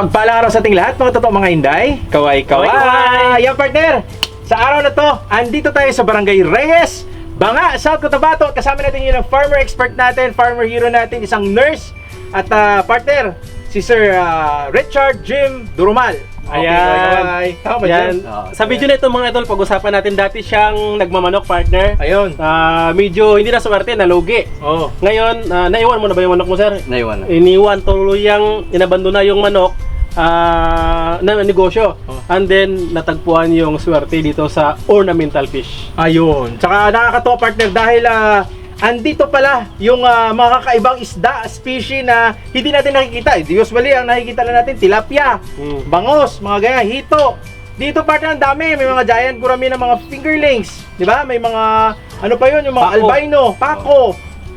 Mapagpalang araw sa ating lahat, mga totoo mga inday. Kaway, kaway. Kaway, Yan, partner. Sa araw na to, andito tayo sa Barangay Reyes, Banga, South Cotabato. At Kasama natin yun ang farmer expert natin, farmer hero natin, isang nurse. At ah, partner, si Sir ah, Richard Jim Durumal. Okay, Ayan. kaway. Tama ba, Yan. Jim? Oo. Sa video na ito mga idol, pag-usapan natin dati siyang nagmamanok partner. Ayun. Ah, medyo hindi na swerte, nalugi. Oh. Ngayon, ah, naiwan mo na ba yung manok mo, sir? Naiwan na. Iniwan tuloy yung inabandona yung manok ah, na negosyo. Oh. And then, natagpuan yung swerte dito sa ornamental fish. Ayun. Tsaka nakakatawa partner dahil ah, andito pala yung ah, mga kakaibang isda, species na hindi natin nakikita. Eh, Usually ang nakikita lang natin tilapia, Mm. bangos, mga ganyan, hito. Dito partner ang dami, may mga giant gurami ng mga fingerlings, 'di ba? May mga ano pa 'yun, yung mga Pako. albino, pako.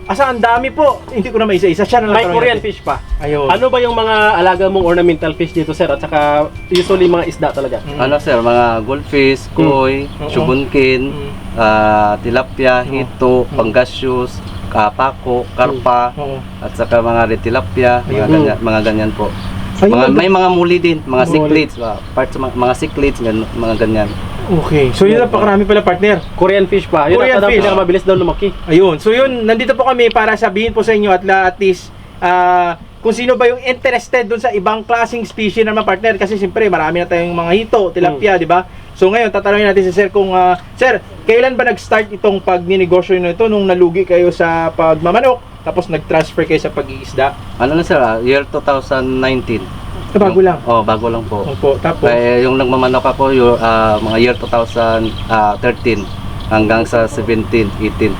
Asa ang dami po. Hindi ko na maisa-isa siya na lang May Korean natin. fish pa. Ayun. Ano ba yung mga alaga mong ornamental fish dito, sir? At saka, usually mga isda talaga. Mm. Ano sir, mga goldfish, koi, Oo. subunkin, Mm. ah, tilapia, hito, pangasius, kapako, karpa, Oo. at saka mga red tilapia, mga Ayun. ganyan, mga ganyan po. Ayun, Mga, ang- may mga muli din, mga Muli. cichlids, ah, parts mga, mga cichlids, gan- mga ganyan. Okay. So yun ang pakarami pala partner. Korean fish pa. Yun Korean ang fish. pinakamabilis daw lumaki. Ayun. So yun, nandito po kami para sabihin po sa inyo at, la, at least ah, kung sino ba yung interested dun sa ibang klaseng species naman partner kasi siyempre marami na tayong mga hito, tilapia, di ba? So ngayon tatanungin natin si Sir kung ah, Sir, kailan ba nag-start itong pagninegosyo nyo ito nung nalugi kayo sa pagmamanok tapos nag-transfer kayo sa pag-iisda? Ano na sir, ah, year 2019. Ah, bago lang. Oh, bago lang po. Opo, tapos Kaya yung nagmamanok ako, yung, ah, mga year 2013 hanggang sa 17, 18.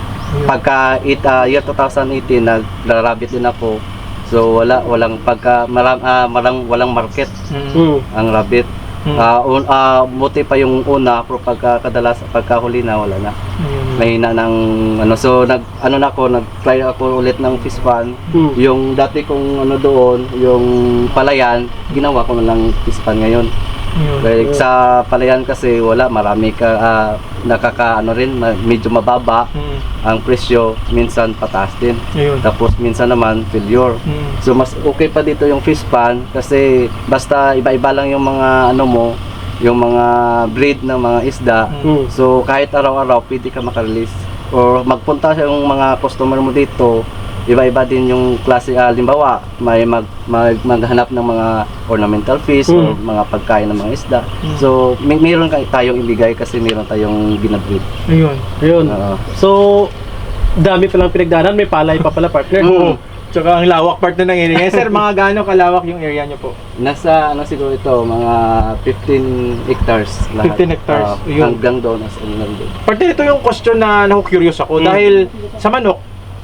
Pagka it, ah, year 2018, nagrarabit din ako. So wala walang pagka maram, ah, marang walang market. Mm. ang rabbit. Mm. Ah, un, ah, buti pa yung una pero pagka kadalas pagka huli na wala na. Mm. Mahina ng ano so nag ano na ako nag-try ako ulit ng fish pan. Mm. Yung dati kong ano doon, yung palayan, ginawa ko na lang fish pan ngayon. Ayun. Like sa palayan kasi wala marami ka ah, nakaka ano rin medyo mababa Mm. ang presyo minsan pataas din. Ayun. Tapos minsan naman failure. Mm. So mas okay pa dito yung fish pan kasi basta iba-iba lang yung mga ano mo, yung mga breed ng mga isda. Mm. So kahit araw-araw pwede ka makarelease or magpunta sa yung mga customer mo dito, iba-iba din yung klase ah, limbawa, may mag, mag maghanap ng mga ornamental fish Mm. mga pagkain ng mga isda. Mm. So may meron tayong ibigay kasi meron tayong ginabreed. Ayun. Ayun. Oo. So, dami pa lang pinagdaanan. May palay pa pala, partner. Oo. Tsaka ang lawak partner ng area. Sir, mga gaano kalawak yung area nyo po? Nasa ano siguro ito, mga 15 hectares lahat. 15 hectares, yun. hanggang doon, as doon. Parte ito yung question na naku-curious ako Mm. dahil sa manok,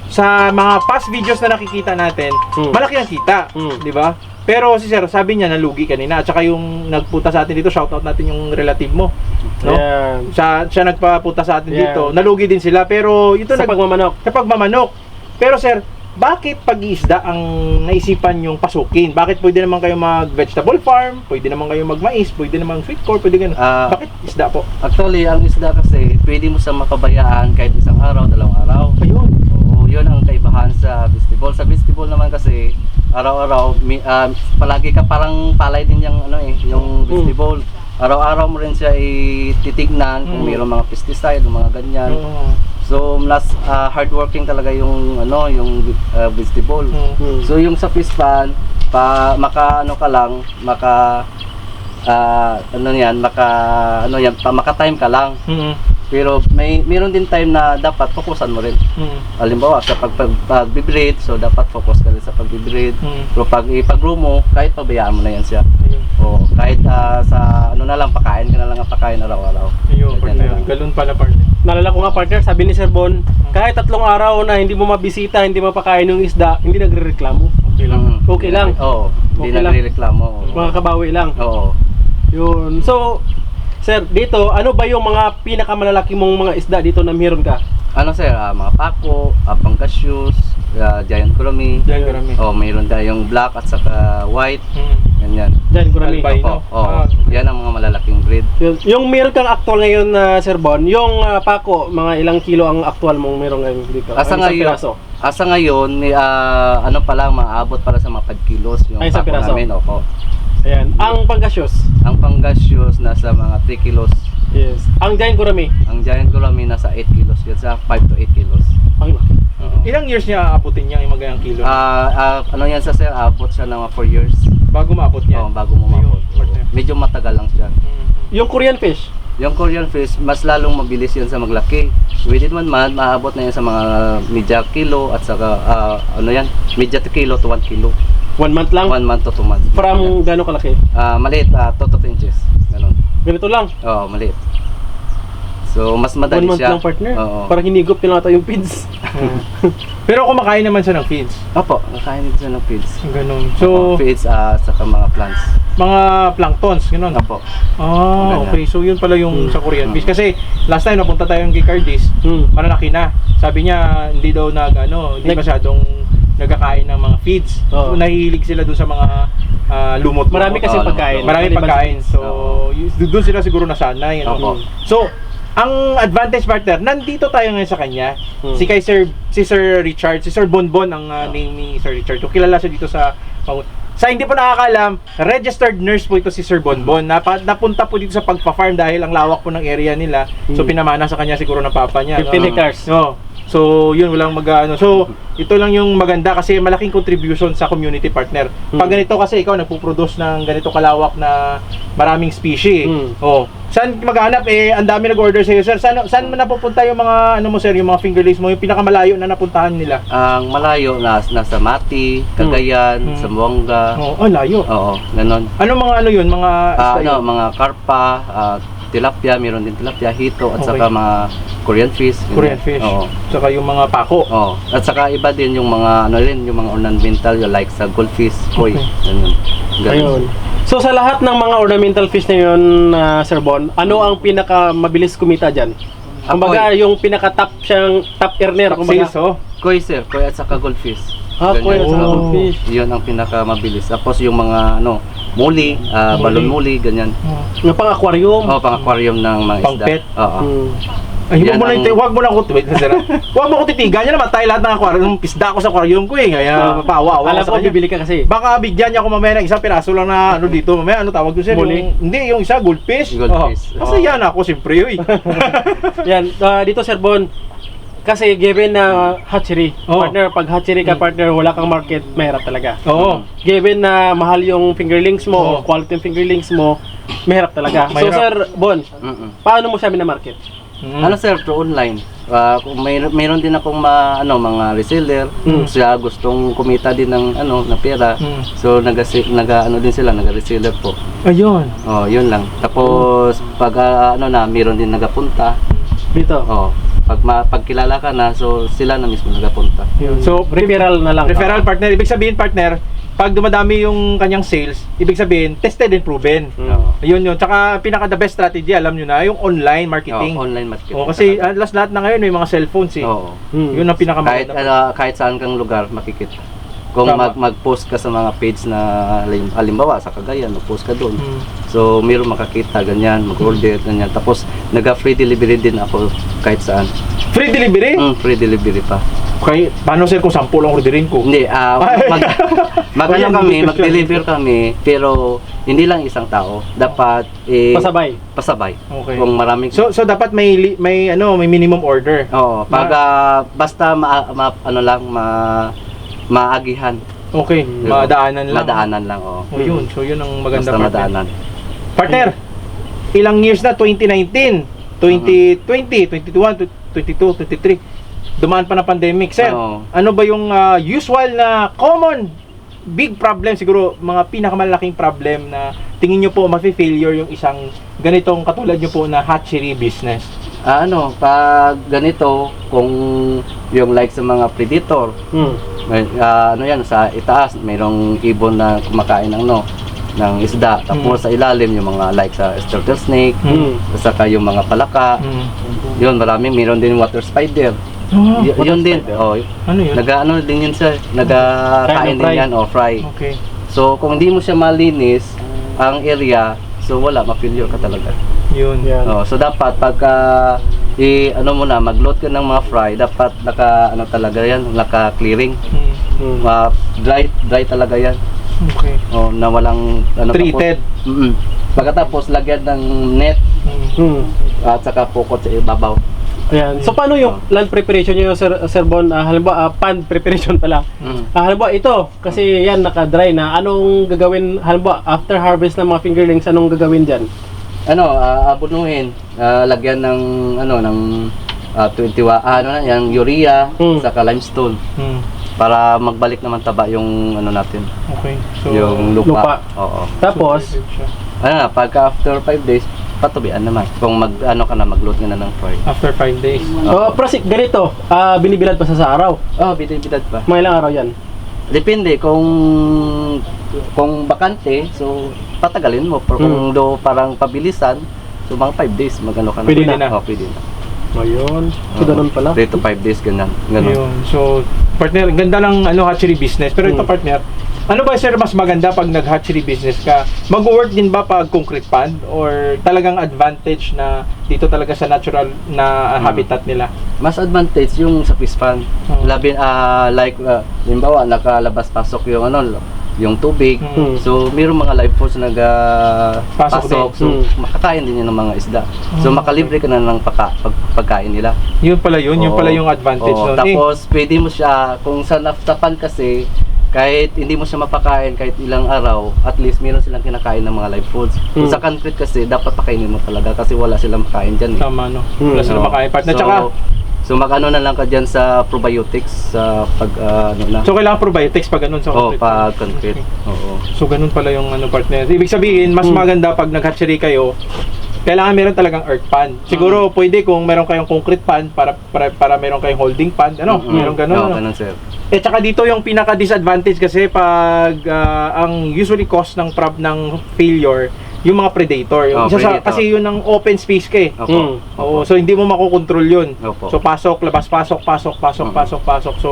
sa mga past videos na nakikita natin, Mm. malaki ang kita, Mm. di ba? Pero si Sir, sabi niya nalugi kanina at saka yung nagpunta sa atin dito, shoutout natin yung relative mo. No? Ayan. Siya, siya nagpapunta sa atin Yeah. dito, nalugi din sila pero ito Sa nag, pagmamanok. sa pagmamanok. Pero Sir, bakit pag-iisda ang naisipan yung pasukin? Bakit pwede naman kayo mag-vegetable farm, pwede naman kayo mag-mais, pwede naman sweet corn, pwede ganun. Ah, bakit isda po? Actually, ang isda kasi, pwede mo sa makabayaan kahit isang araw, dalawang araw. Ayun. Yun ang kaibahan sa festival. Sa festival naman kasi, araw-araw, ah, palagi ka parang palay din yung, ano eh, yung festival. Araw-araw mo rin siya ititignan kung Mm. mayroong mga pesticide, mga ganyan. Oo. So, mas ah, hardworking talaga yung, ano, yung ah, vegetable. Mm. So yung sa fish pan, pa maka ano ka lang, maka ah, ano yan, maka ano yan, pa, maka time ka lang. Mm. Pero may meron din time na dapat fokusan mo rin. Mm. Halimbawa sa pag, pag, pag-breed, so dapat focus ka rin sa pag-breed. Mm. Pero pag ipag-grow mo, kahit pabayaan mo na yan siya. Ayun. O kahit ah, sa ano na lang pakain ka na lang ang pakain araw-araw. Ayun, partner. Galon pala, partner. Nalala ko nga, partner, sabi ni Sir Bon, kahit tatlong araw na hindi mo mabisita, hindi mapakain yung isda, hindi nagre-reklamo. Okay lang. Mm. Okay lang. Oo, hindi Okay nagrereklamo. Mga kabawi lang. Oo. Yun. So, Sir, dito, ano ba yung mga pinakamalalaki mong mga isda dito na meron ka? Ano sir, ah, mga pako, uh, pangkasyus, ah, giant kurami. Diyan karami. Oh, mayroon tayong black at saka white, Mm. ganyan. Diyan, kurami. Albino. Oh, oh, Ah. yan ang mga malalaking breed. Yun. Yung meron kang actual ngayon na Sir Bon, yung ah, pako, mga ilang kilo ang actual mong meron ngayon dito? Asa Ang isang ngayon? piraso. Asa ngayon, ni, ah, ano pa lang, maabot para sa mga 5 kilos yung Ay, isang pako piraso. namin. Opo. Ayan. Ang panggasyos. Ang panggasyos nasa mga 3 kilos. Yes. Ang giant gurami. Ang giant gurami nasa 8 kilos. Yan sa 5 to 8 kilos. Ang laki. Oo. Ilang years niya aabutin niya yung magayang kilo? Ah, ah, ano yan sa sir? Abot siya ng mga 4 years. bago maabot niya. Oo, bago umabot. Ayun, partner. Medyo matagal lang siya. Mhm. Yung Korean fish. Yung Korean fish, mas lalong mabilis yan sa maglaki. Within one month, maabot na yan sa mga media kilo at saka, ah, ano yan, media to kilo to 1 kilo. One month lang. One month to 2 months. From gano'ng kalaki? Ah, maliit, uh, 2 to 3 inches. Ganun. Ganito lang. Oo, maliit. So, mas madali One month siya. lang partner. Oo. Parang hinigop nila ata yung feeds. Pero kumakain naman siya ng feeds. Opo, nakain din siya ng feeds. Ganun. So, So, feeds ah, saka mga plants. mga planktons, ganun. Opo. Ah, Ganun. okay. So, yun pala yung Hmm. sa Korean Hmm. fish. Kasi, last time, napunta tayo kay Cardis, Hmm. malalaki na. Sabi niya, hindi daw nag, ano, hindi Nag- masyadong nagkakain ng mga feeds. Oo. So, nahihilig sila dun sa mga ah, lumot. Marami kasi Oo, pagkain. Marami pagkain. So, Oo. y- doon sila siguro nasanay. Ano? Opo. So, ang advantage partner, nandito tayo ngayon sa kanya. Hmm. Si kay Sir si Sir Richard, si Sir Bonbon ang ah, name ni Sir Richard. So, kilala siya dito sa sa hindi po nakakaalam, registered nurse po ito si Sir Bonbon. Napa, napunta po dito sa pagpa-farm dahil ang lawak po ng area nila. So Hmm. pinamana sa kanya siguro ng papa niya. 15 no? hectares. No. So, yun walang mag ano. So, ito lang yung maganda kasi malaking contribution sa community partner. Pag Hmm. ganito kasi ikaw nagpo-produce ng ganito kalawak na maraming species. Hmm. Oh. Saan maghanap eh ang dami nag-order sa iyo, sir. Saan saan napupunta yung mga ano mo sir, yung mga fingerlings mo, yung pinakamalayo na napuntahan nila? Ang malayo, nas, nasa Mati, Cagayan, Hmm. Zamboanga. Oh, oh layo. Oo, ganun. Ano mga ano yun, mga isda ano, mga karpa, ah, tilapia, meron din tilapia, hito, at Okay. saka mga Korean fish. Korean fish. Oo. Saka yung mga pako. Oo. At saka iba din yung mga ano rin, yung mga ornamental, yung like sa goldfish, koi, Okay. ganun. Ganun. Ayun. So sa lahat ng mga ornamental fish na yun, ah, Sir Bon, ano ang pinaka mabilis kumita diyan? Kumbaga yung pinaka top siyang top earner kumbaga. Sales, oh. Koi sir, koi at saka goldfish. Ah, at saka Oh. goldfish. Yun ang pinaka mabilis. Tapos yung mga ano, muli, ah, Muli. balon muli, ganyan. Yung pang aquarium. Oh, pang aquarium ng mga Pang isda. pet. Oo. Hmm. Ay, huwag mo na ang- ito, huwag mo na ako, wait, sir. ah. Huwag mo ako titigan niya naman tayo lahat ng aquarium, pisda ako sa aquarium ko eh, kaya Ah, Alam ako sa ko kanya. bibili ka kasi. Baka bigyan niya ako mamaya ng isang piraso lang na ano dito, mamaya ano tawag ko sir? Muli? Yung, hindi, yung isa goldfish. Goldfish. Oh. Kasi Oo. yan ako siyempre, uy. Yan, ah, dito Sir Bon, kasi given na hatchery, Oo. partner, pag hatchery ka partner, wala kang market, mahirap talaga. Oo. Given na mahal yung fingerlings mo, Oo. o quality yung fingerlings mo, mahirap talaga. So Mahirap. Sir Bon, Mm-mm. paano mo siya minamarket? Mm. Ano sir, to online. Ah, kung may mayroon din akong ma, ano, mga reseller. Mm. Siya gustong kumita din ng ano, ng pera. Mm. So naga naga ano din sila, naga reseller po. Ayun. Oh, yun lang. Tapos pag ah, ano na, mayroon din nagapunta. Dito. Oh, pag ma, pag kilala ka na, so sila na mismo nagapunta. Yun. So, referral na lang. Referral partner, ibig sabihin partner, pag dumadami yung kanyang sales, ibig sabihin, tested and proven. Mm. Oo. Ayun yun. Tsaka pinaka the best strategy, alam nyo na, yung online marketing. Oh, online marketing. Oh, kasi uh, last lahat na ngayon may mga cellphones eh. Oo. Hmm. Yun ang Kahit pinakamaganda. ano, kahit saan kang lugar makikita. Kung Tama. mag mag-post ka sa mga page na halim- halimbawa sa Cagayan, mag-post ka doon. Hmm. So, mayroon makakita ganyan, mag-order ganyan. Tapos naga-free delivery din ako kahit saan. Free delivery? Mm, free delivery pa. Kaya, paano sir kung 10 lang orderin ko? Hindi, ah mag, mag, ano kami, mag-deliver kami, pero hindi lang isang tao. Dapat eh, Pasabay. pasabay. Okay. Kung maraming So so dapat may li- may ano, may minimum order. Oo, pag ah, basta ma, ma- ano lang ma maagihan. Okay, madaanan lang. Madaanan lang, oo. Oh, yun. So yun ang maganda Basta partner. madaanan. Partner, ilang years na 2019, 2020, 21, 22, 23. Dumaan pa na pandemic, sir. Oo. Ano ba yung ah, usual na common big problem siguro mga pinakamalaking problem na tingin nyo po mafi-failure yung isang ganitong katulad nyo po na hatchery business? Ah, ano, pag ganito, kung yung like sa mga predator, Hmm. May, ah, ano yan, sa itaas, mayroong ibon na kumakain ng, no, ng isda. Tapos sa ilalim, yung mga like sa turtle snake, Hmm. at saka yung mga palaka. Mm. Yun, marami, mayroon din water spider. Ah, Y- yun din, oh, ano yun? naga ano din yun sa, nagakain o din yan, oh, fry. Okay. So, kung hindi mo siya malinis, ang area, so wala, ma-failure ka talaga. Yun. Yan. Oh, so dapat pagka i ano mo na mag-load ka ng mga fry, dapat naka ano talaga yan, naka clearing. Mm. Hmm. Ma dry dry talaga yan. Okay. Oh, na walang ano Treated. Tapos, mm Pagkatapos lagyan ng net Mm. Hmm. at saka pukot sa ibabaw. Ayan. So paano yung land preparation niyo Sir Sir Bon? Ah, halimbawa ah, pan preparation pala. Mm. Ah, halimbawa ito kasi yan naka-dry na. Anong gagawin halimbawa after harvest ng mga fingerlings anong gagawin diyan? Ano, ah, abunuhin, ah, lagyan ng ano ng ah, 20 wa, ah, ano na, yung urea, Mm. saka limestone Mm. para magbalik naman taba yung ano natin, Okay. So, yung lupa. lupa. Oo. Tapos so. Ano na, pagka after 5 days, patubian naman. Kung mag ano ka na magload ka na ng soil. after 5 days. Oh, prosi ganito, ah binibilad pa sa sa araw. Oh, bidid-bidad pa. Mga ilang araw 'yan? Depende kung kung bakante, so patagalin mo. Pero kung do parang pabilisan, so mga 5 days magano ka na. Pwede na. Oh, pwede na. Ayun. So ganun pala. 3 to 5 days ganun. ganun. Ayun. So, partner, ganda ng ano, hatchery business. Pero ito, Mm. partner, ano ba sir mas maganda pag nag-hatchery business ka? Mag-work din ba pag concrete pond? Or talagang advantage na dito talaga sa natural na Mm. habitat nila? Mas advantage yung sa fish pond. Oo. Labi ah like uh, limbawa nakalabas pasok yung ano yung tubig. Mm. So, mayroong mga live foods na naga Pasok. So, Mm. makakain din yun ng mga isda. So, Mm. makalibre ka na ng pagka, pag, pagkain nila. Yun pala yun. Yun Oo. pala yung advantage Oo, nun. Eh, Tapos, pwede mo siya, kung sa naftapan kasi, kahit hindi mo siya mapakain kahit ilang araw, at least meron silang kinakain ng mga live foods. Kung Mm. sa concrete kasi, dapat pakainin mo talaga kasi wala silang makain dyan. Eh. tama, no? Mm. Wala sila Oo. makain. Partner, so, tsaka, so mag-ano na lang ka dyan sa probiotics, sa pag, ah, ano na. so kailangan probiotics pag ganun sa Oo, concrete pag pond. concrete. Okay. Oo. So, ganun pala yung ano, partner. Ibig sabihin, mas Mm. maganda pag nag-hatchery kayo, kailangan meron talagang earth pan. Mm. Siguro pwede kung meron kayong concrete pan para para, para meron kayong holding pan, ano? Mm-mm. Meron ganun. Oo, ano? ganun, sir. Eh tsaka dito yung pinaka disadvantage kasi pag ah, ang usually cause ng prob ng failure yung mga predator. Yung Oh, isa sa, predator. kasi yun ang open space ka eh. Opo. Mm. Oo, so hindi mo makokontrol yun. Opo. So pasok, labas, pasok, pasok, pasok, Mm. pasok, pasok. So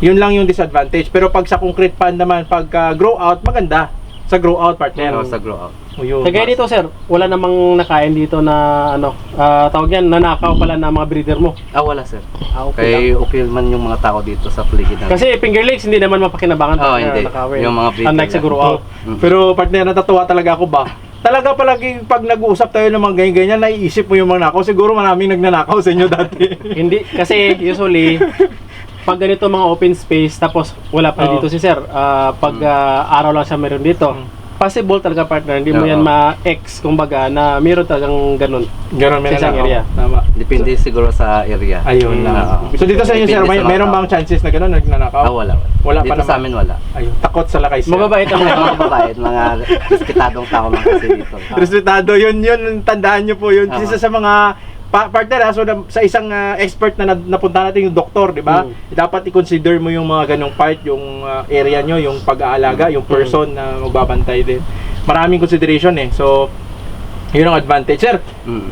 yun lang yung disadvantage. Pero pag sa concrete pan naman, pag grow out, maganda. Sa grow out partner. Oo, sa grow out. O yun. Kaya dito sir, wala namang nakain dito na ano, ah, tawag yan, nanakaw pala na mga breeder mo. Ah, wala, sir. Ah, okay lang. Kaya okay man yung mga tao dito sa paligid natin. Kasi fingerlings hindi naman mapakinabangan Oo, pag hindi. nakawin. Yung mga breeder Unlike lang. Oh, out. Mm. Pero partner, natatawa talaga ako ba? Talaga palagi pag nag-uusap tayo ng mga ganyan-ganyan, naiisip mo yung mga nakaw. Siguro maraming nagnanakaw sa inyo dati. hindi kasi usually pag ganito mga open space tapos wala pa Oo. dito si sir, ah, pag ah, araw lang siya meron dito. Possible talaga partner, hindi mo Oo. yan ma-ex kumbaga na meron talagang ganun. Ganon Sa isang nakaw. area. Tama. Depende siguro sa area. Ayun Mm. lang. Oo. So dito sa inyo, sir, Depende may, sa meron bang chances na gano'n nagnanakaw? Ah, wala, wala. Wala pa Dito naman. sa amin wala. Ayun, takot sa lakay, sir. Mababait ang mga mga mababait, mga respetadong tao man kasi dito. Resultado, yun, yun, tandaan nyo po yun. Kasi sa mga pa- partner, ha, so na- sa isang ah, expert na na- napunta natin yung doktor, di ba? Mm. Dapat i-consider mo yung mga ganong part, yung ah, area nyo, yung pag-aalaga, yung person na magbabantay din. Maraming consideration eh. So, yun ang advantage. Sir, Mm.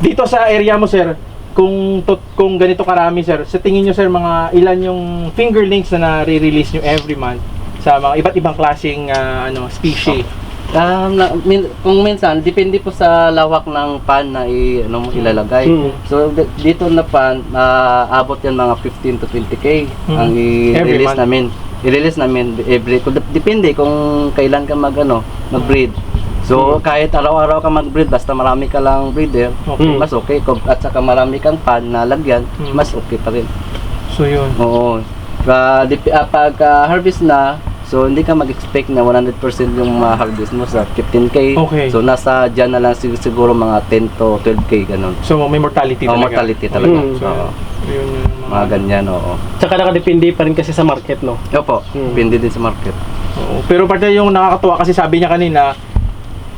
dito sa area mo, sir, kung tot, kung ganito karami, sir, sa tingin nyo, sir, mga ilan yung fingerlings na nare-release nyo every month sa mga iba't ibang klaseng ah, ano, species? Um, na, min, kung minsan, depende po sa lawak ng pan na i, ano, ilalagay. Mm. So, dito na pan, ah, abot yan mga 15 to 20k Mm. ang Every i-release namin. I-release namin every, depende kung kailan ka mag, ano, mag-breed. So, Mm. kahit araw-araw ka mag-breed, basta marami ka lang breeder, Okay. Mm. mas okay. Kung, at saka marami kang pan na lagyan, Mm. mas okay pa rin. So, yun. Oo. Uh, dip, ah, pag ah, harvest na, so hindi ka mag-expect na 100% yung ma-harvest mo sa 15k. Okay. So nasa dyan na lang sig- siguro mga 10 to 12k ganun. So, may mortality Oh, talaga. mortality talaga. Mm. So, Oo. yun yung Mga ganyan, oo. Tsaka nakadepende pa rin kasi sa market, no? Opo, Mm. depende din sa market. Oo. Pero partner yung nakakatuwa kasi sabi niya kanina,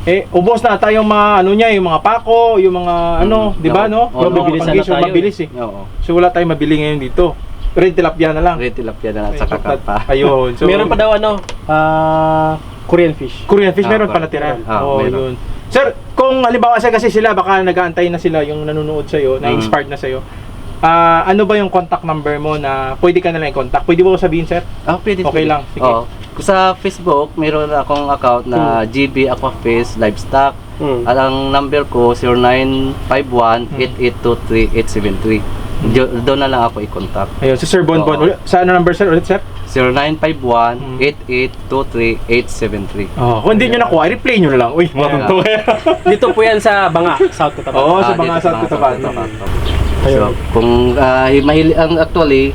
eh, ubos na tayong mga ano niya, yung mga pako, yung mga ano, Mm. di ba, no? Oo. Yung mga Mabilisan na panggisyo, tayo mabilis eh. Oo. So, wala tayong mabili ngayon dito. Red tilapia na lang. Red tilapia na Ay, sa chocolate. kakapa. Ayun. So, meron pa daw ano, ah, Korean fish. Korean fish Ah, meron pa Korean. natira. Ah, Oo, meron. yun. Sir, kung halimbawa sa kasi sila, baka nag-aantay na sila yung nanonood sa'yo, Mm. na-inspired na sa'yo. Ah, ano ba yung contact number mo na pwede ka na lang i-contact? Pwede mo ko sabihin, sir? Ah, pwede. Okay pwede. lang, sige. Oo. Sa Facebook, meron akong account na GB Aquafish Livestock. Mm. At ang number ko 0951-8823-873. Doon na lang ako i-contact. Ayun, si Sir Bon Bon. Oo. Ulit, Sa ano number sir ulit sir? 0951-8823-873. Oh, kung hindi nyo nakuha, i-replay nyo na lang. Uy, mga eh. Dito po yan sa Banga, South Cotabato. Oo, sa Ah, mga dito sa Cotabato. So, Ayun. kung uh, mahili ang actually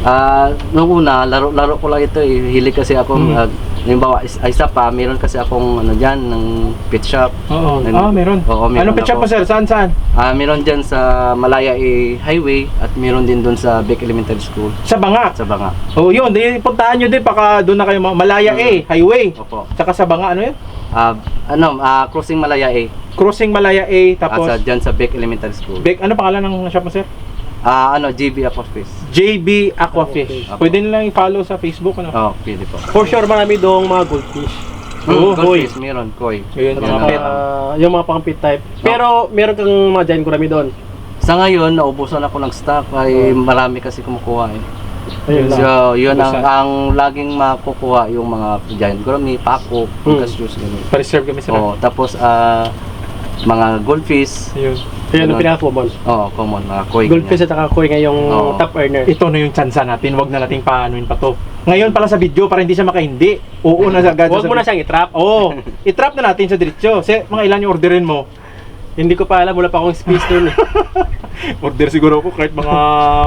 ah nung una laro-laro ko lang ito eh. Hilig kasi ako Mm. Halimbawa is- isa pa meron kasi akong ano diyan ng pet shop. Oo. Nag- Ah, meron. Oo, meron Anong pet shop mo sir? Saan saan? Ah, meron diyan sa Malaya eh, Highway at meron din doon sa Beck Elementary School Sa Banga. sa Banga. Oh, yun. Di, puntahan nyo din. Baka doon na kayo. ma- Malaya A, Highway. Opo. Tsaka sa Banga, ano yun? Ah, ano, ah, crossing Malaya eh. Crossing Malaya A, tapos... at sa diyan sa Beck Elementary School. Beck, ano pangalan ng shop mo sir? Ah, ano, GB Aquafish. JB Aquafish. Apo. Pwede nilang i-follow sa Facebook, ano? Oh, pwede po. For sure, marami doong mga goldfish. Oo, Mm, goldfish, meron, koi. Ayun, Yung mga mga, pet. yung mga pang-pit type. Pero meron kang mga giant gurami doon. Sa ngayon, naubusan ako ng stock ay marami kasi kumukuha eh. Ayun lang. So, yun ang, ang laging makukuha yung mga giant gurami, pako, Hmm. pangkastos, ganun. Pa-reserve kami sir. Oh, tapos ah mga goldfish, Ayun. Ayun ang pinaka-common. oh, common, mga koi. Goldfish at saka koi ngayong Oo. top earner. Ito na yung tsansa natin. Huwag na nating paanuin pa to. Ngayon pala sa video para hindi siya makahindi. Oo na agad. Huwag mo na siyang itrap. Oo. I-trap na natin sa diretso. Kasi mga ilan yung orderin mo? Hindi ko pa alam, wala pa akong space doon. eh. Order siguro ako kahit mga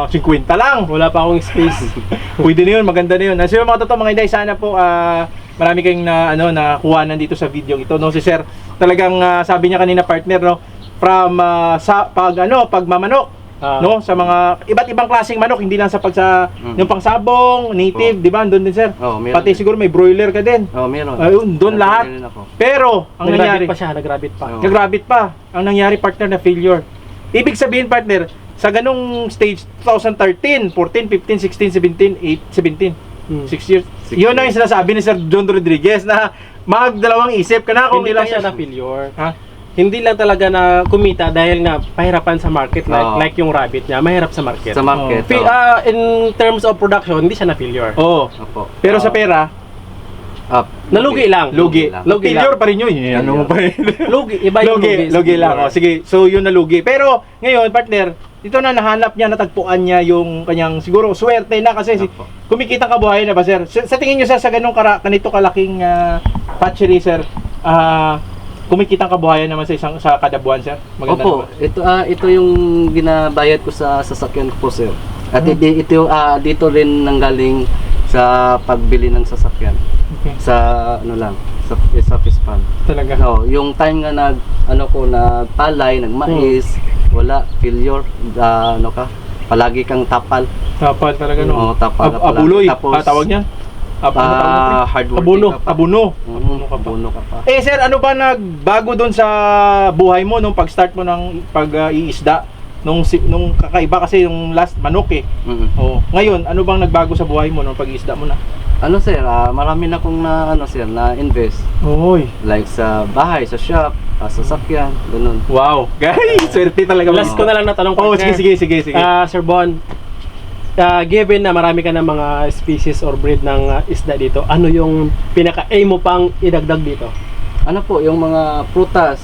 50 lang. Wala pa akong space. Pwede na yun, maganda na yun. So yung mga totoo mga inday, sana po ah, marami kayong na, ano, na kuhanan dito sa video ito. No? Si Sir, talagang ah, sabi niya kanina partner, no? From ah, sa pag ano, pagmamanok, Ah. no? Sa mga iba't ibang klaseng manok, hindi lang sa pag sa Mm. yung pangsabong, native, Oo. di ba? Doon din Sir. Oh, meron. Pati siguro may broiler ka din. Oh, meron. Ayun, doon Meron lahat. din. Pero ang nangyari, pa siya, nagrabbit pa. Oo. Nag-rabbit pa. Ang nangyari partner na failure. Ibig sabihin partner, sa ganung stage 2013, 14, 15, 16, 17, 8, 17. Hmm. 6 years. Six Yun ang sinasabi ni Sir John Rodriguez na magdalawang isip ka na kung Hindi lang siya na failure. Ha? Hindi lang talaga na kumita dahil nga pahirapan sa market like, Oo. like yung rabbit niya, mahirap sa market. Sa market. Fi- oh. ah, in terms of production, hindi siya na failure. Oo. Opo. Pero sa Oo. pera, Up. Nalugi lang. lugi. lang. Lugi Failure lang. pa rin yun. eh. Ano mo pa rin. Lugi, iba yung lugi, lugi. sa lugi lang. failure. Oh, sige, so yun na lugi. Pero ngayon, partner, dito na nahanap niya, natagpuan niya yung kanyang siguro swerte na kasi si- Opo. kumikita ka buhay na ba sir? Sa, sa tingin niyo sir, sa ganung kara, ganito kalaking ah, hatchery sir, ah kumikita ka buhay naman sa isang sa kada buwan sir? Maganda Opo, naman. ito ah ito yung ginabayad ko sa sasakyan ko po, sir. At Hmm. ito, ito ah, dito rin nanggaling sa pagbili ng sasakyan Okay. sa ano lang sa sa Pispan. Talaga. No, yung time nga nag ano ko na palay, nagmais, wala failure, ah, ano ka? Palagi kang tapal. Tapal talaga no. Oo, tapal Ab- pala. abuloy. Tapos, tawag niya? Ab- ano tawag Ah, mo? hardworking Abuno. ka pa. Abuno. Mm, Abuno ka pa. abuno ka pa. Eh sir, ano ba nagbago doon sa buhay mo nung pag-start mo ng pag-iisda? nung si- nung kakaiba kasi yung last manok eh. Mm. Oh, ngayon ano bang nagbago sa buhay mo nung pag-iisda mo na? Ano sir, ah, marami na akong na ano sir, na invest Oy. like sa bahay, sa shop, ah, sa sakyan, ganun. Wow. Guys, swerte talaga. Last ko na lang natanong Oh, sige sige sige sige. Ah, Sir Bon, ah, given na marami ka ng mga species or breed ng ah, isda dito, ano yung pinaka-aim mo pang idagdag dito? Ano po, yung mga prutas,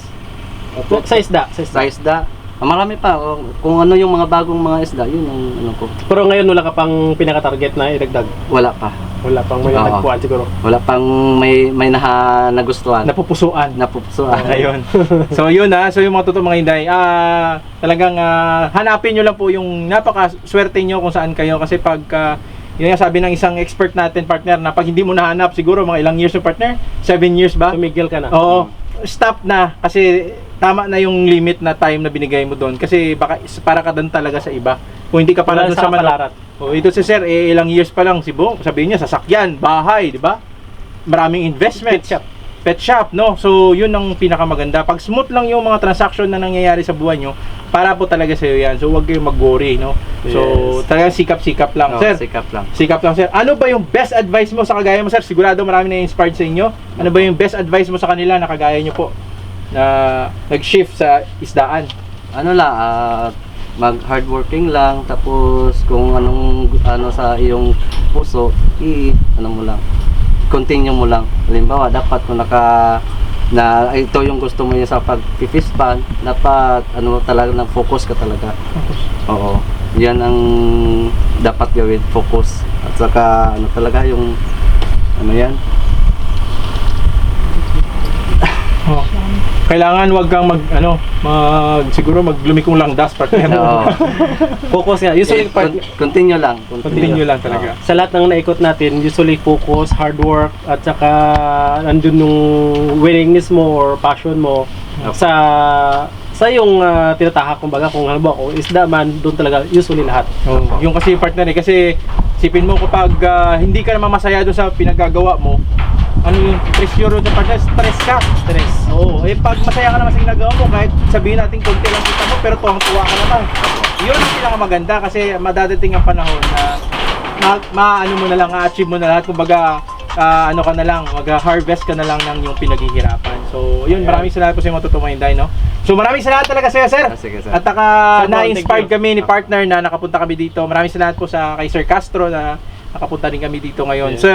Sa isda, sa isda. sa isda, ah, marami pa. oh, Kung ano yung mga bagong mga isda, yun ang ano ko. Pero ngayon wala ka pang pinaka-target na idagdag. Wala pa. Wala pang may Oo. natagpuan siguro. Wala pang may may naha, nagustuhan. Napupusuan. Napupusuan. Ayun. so yun ha, so yung mga totoo mga hinday, ah talagang ah, hanapin nyo lang po yung napaka swerte nyo kung saan kayo kasi pag ah, yun nga sabi ng isang expert natin partner na pag hindi mo nahanap siguro mga ilang years yung partner, 7 years ba? Tumigil ka na. Oo. Stop na kasi tama na yung limit na time na binigay mo doon kasi baka is- para ka doon talaga sa iba. Kung hindi ka para Wala doon sa sa manok. Oh, ito si Sir, eh, ilang years pa lang si Bo, sabihin niya sasakyan, bahay, di ba? Maraming investment. Pet shop. Pet shop, no? So, yun ang pinakamaganda. Pag smooth lang yung mga transaction na nangyayari sa buhay nyo, para po talaga sa iyo yan. So, huwag kayong mag-worry, no? So, Yes. talagang sikap-sikap lang. Oh, sir, sikap lang. sikap lang, sir. Ano ba yung best advice mo sa kagaya mo, sir? Sigurado marami na inspired sa inyo. Ano ba yung best advice mo sa kanila na kagaya nyo po? Na nag-shift sa isdaan. Ano lang, ah, mag hardworking lang tapos kung anong ano sa iyong puso, i ano mo lang. Continue mo lang. Halimbawa, dapat kung naka na ito yung gusto mo niya sa pag-fish pan, dapat ano talaga ng focus ka talaga. Oo. Yan ang dapat gawin, focus. At saka ano talaga yung ano yan? Oh. Kailangan wag kang mag ano, mag siguro maglumikong lang das partner. Oo. Focus nga. Usually, Eh, part, con- continue lang. Continue lang talaga. sa lahat ng naikot natin, usually focus, hard work, at saka nandun yung willingness mo or passion mo Okay. sa sa yung uh, tinatahak kumbaga kung halimbawa kung isda man doon talaga usually lahat Oh, yung kasi partner eh, kasi sipin mo kapag ah, hindi ka naman masaya doon sa pinagagawa mo, ano yung pressure sa partner, stress ka. Stress. Oo, eh pag masaya ka naman sa ginagawa mo, kahit sabihin natin konti lang kita mo, pero tuwang-tuwa ka naman. Yun ang pinakamaganda kasi madadating ang panahon na ma, ma- ano mo na lang, achieve mo na lahat. Kumbaga, ah, ano ka na lang, mag-harvest ka na lang ng yung pinaghihirapan. So, yun, maraming salamat po sa inyo matutumayin dahil, no? So, maraming salamat talaga sa'yo, sir. Ah, sige, sir. At saka, Sir na-inspired kami ni partner na nakapunta kami dito. Maraming salamat po sa kay Sir Castro na nakapunta din kami dito ngayon. Yeah. So,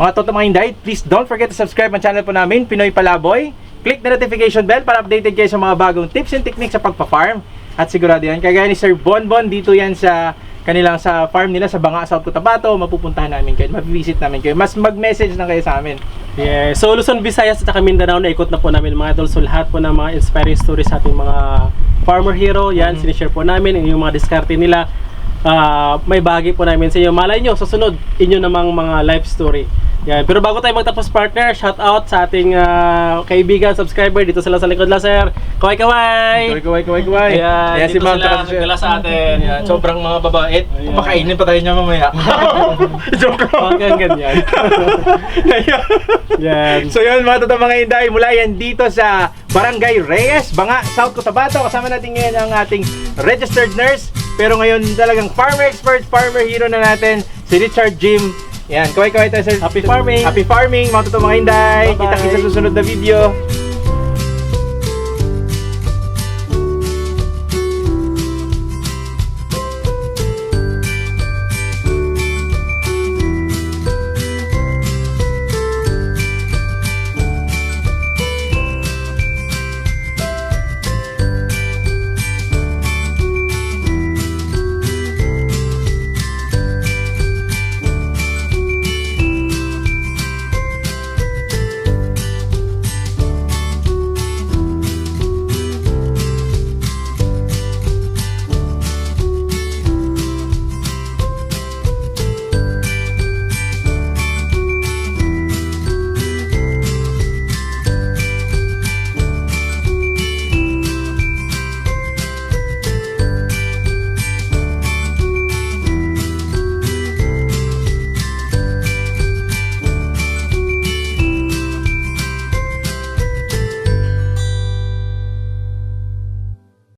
mga toto mga Inday, please don't forget to subscribe ang channel po namin, Pinoy Palaboy. Click the notification bell para updated kayo sa mga bagong tips and techniques sa pagpa-farm. At sigurado yan, kagaya ni Sir Bonbon, dito yan sa kanilang sa farm nila sa Banga, South Cotabato. Mapupuntahan namin kayo, mabivisit namin kayo. Mas mag-message na kayo sa amin. Yeah. So Luzon, Visayas at saka Mindanao na ikot na po namin mga idol. So lahat po ng mga inspiring stories sa ating mga farmer hero, yan, sinishare po namin yung mga diskarte nila. Ah, may bahagi po namin sa inyo. Malay nyo, sa sunod, inyo namang mga life story. Yan. Pero bago tayo magtapos partner, shout out sa ating ah, kaibigan, subscriber dito sila sa likod lang sir. Kaway kaway! Kaway, kaway, kaway, kaway. Ayan, Ayan, dito Ma'am, sila si nagdala sa atin. Ayan, sobrang mga babait. Ayan. Pakainin pa tayo niya mamaya. Joke lang. Huwag ganyan. Yan. So yun mga totoo mga inday, mula yan dito sa Barangay Reyes, Banga, South Cotabato. Kasama natin ngayon ang ating registered nurse. Pero ngayon talagang farmer expert, farmer hero na natin, si Richard Jim. Yan, kaway-kaway tayo sir. Happy farming! Happy farming, mga totoo mga inday. Bye-bye. Kita-kita sa susunod na video.